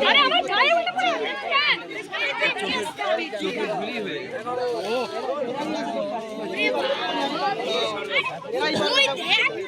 আরে আমার গায়ে উঠে পড়ে ওই দেখ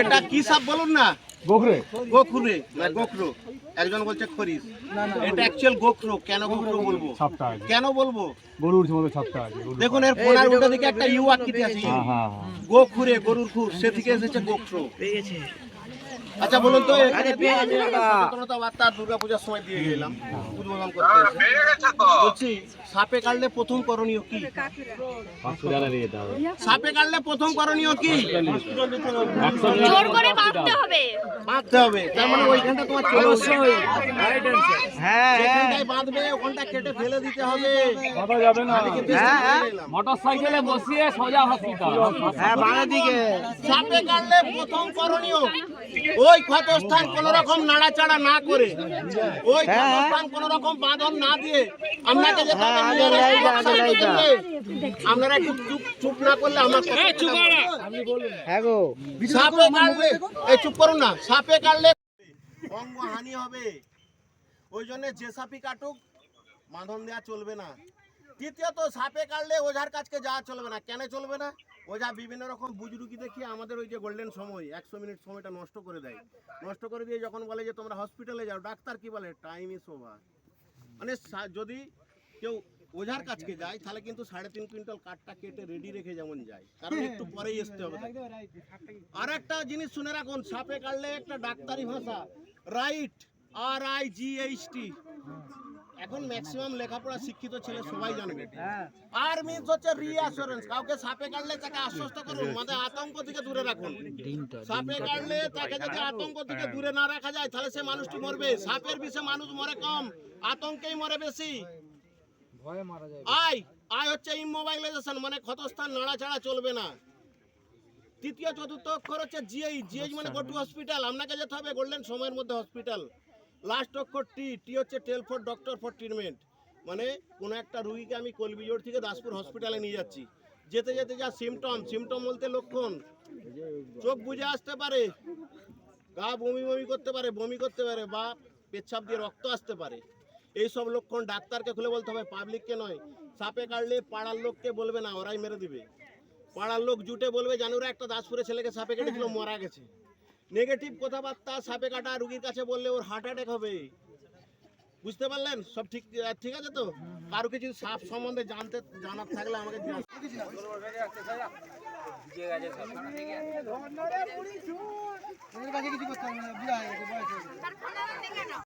এটা কি সাপ বলুন না? গোখরে। গোখরে না গোখরো। একজন বলছে খরিস এটা অ্যাকচুয়াল গোখরো। কেন গোখরো বলব? ছাপটা আছে। কেন বলব? গরুর মতো ছাপটা আছে দেখুন এর পোনার উল্টো দিকে একটা ইউ আকৃতি আছে। হ্যাঁ হ্যাঁ হ্যাঁ। গোখুরে গরুর খুর সে থেকে এসেছে গোখরো। আচ্ছা বলুন তো এখানে সচেতনতা বার্তা দুর্গাপূজার সময় দিয়ে গেলাম। উদ্বোধন করতে এসে। বলছি সাপে কাটলে প্রথম করণীয় কি? সাপে কাটলে প্রথম করণীয় কি? জোর করে বাঁধতে বাঁধতে হবে তার মানে ওইখানটা তোমার চলে আসবে হ্যাঁ বাঁধবে ওখানটা কেটে ফেলে দিতে হবে বাধা যাবে না আমি কিন্তু বলে দিলাম। মোটর সাইকেলে বসিয়ে সোজা হসপিটাল সাপে কাটলে প্রথম করণীয় ওই ক্ষতস্থান কোন রকম নাড়াচাড়া না করে ওই ক্ষতস্থান কোন রকম বাঁধন না দিয়ে আপনাকে যেতে হবে। আপনারা একটু চুপ চুপ না করলে আমার কথা চুপ সাপে কাটলে এই চুপ করুন না সাপে কাটলে অঙ্গ হানি হবে। ওই জন্য যে সাপই কাটুক বাঁধন দেওয়া চলবে না। দ্বিতীয়ত সাপে কাটলে ওঝার কাছকে যাওয়া চলবে না। কেন চলবে না? ওঝা বিভিন্ন রকম বুজরুকি দেখিয়ে আমাদের ওই যে গোল্ডেন সময় একশো মিনিট সময়টা নষ্ট করে দেয়। নষ্ট করে দিয়ে যখন বলে যে তোমরা হসপিটালে যাও ডাক্তার কি বলে? টাইম ইস ওভার মানে যদি কেউ ওঝার কাছকে যায় তাহলে কিন্তু সাড়ে তিন কুইন্টাল কাঠটা কেটে রেডি রেখে যেমন যায় কারণ একটু পরেই আসতে হবে। আর একটা জিনিস শুনে রাখুন সাপে কাটলে একটা ডাক্তারি ভাষা right R I G H T এখন ম্যাক্সিমাম লেখাপড়া শিক্ষিত ছেলে সবাই জানবে আর মিন্স হচ্ছে রিঅ্যাসুরেন্স কাউকে সাপে কাটলে তাকে আশ্বস্ত করুন মানে আতঙ্ক থেকে দূরে রাখুন। সাপে কাটলে তাকে যদি আতঙ্ক থেকে দূরে না রাখা যায় তাহলে সে মানুষটি মরবে। সাপের বিষে মানুষ মরে কম আতঙ্কেই মরে বেশি। আই আই হচ্ছে ইমোবাইলাইজেশন মানে ক্ষতস্থান নাড়াচাড়া চলবে না। তৃতীয় চতুর্থ অক্ষর হচ্ছে জিএই জিএইচ মানে গো হসপিটাল আপনাকে যেতে হবে গোল্ডেন সময়ের মধ্যে হসপিটাল লাস্ট অক্ষর টি টি হচ্ছে tell for doctor for treatment মানে কোনো একটা রুগীকে আমি কলবিজোড় থেকে দাসপুর হসপিটালে নিয়ে যাচ্ছি। যেতে যেতে যা সিমটম সিমটম বলতে লক্ষণ। চোখ বুঝে আসতে পারে গা বমি বমি করতে পারে বমি করতে পারে বা পেচ্ছাপ দিয়ে রক্ত আসতে পারে। এই সব লক্ষণ ডাক্তারকে খুলে বলতে হবে পাবলিককে নয়। সাপে কাটলে পাড়ার লোককে বলবে না ওরাই মেরে দিবে। পাড়ার লোক জুটে বলবে জানুরা একটা দাসপুরে ছেলেকে সাপে কেটেছিল মারা গেছে। নেগেটিভ কথাবার্তা সাপে কাটা রুগীর কাছে বললে ওর হার্ট অ্যাটাক হবে। বুঝতে পারলেন? সব ঠিক ঠিক আছে তো? কারও কিছু সাপ সম্বন্ধে জানতে জানার থাকলে আমাকে কিছু করতে হবে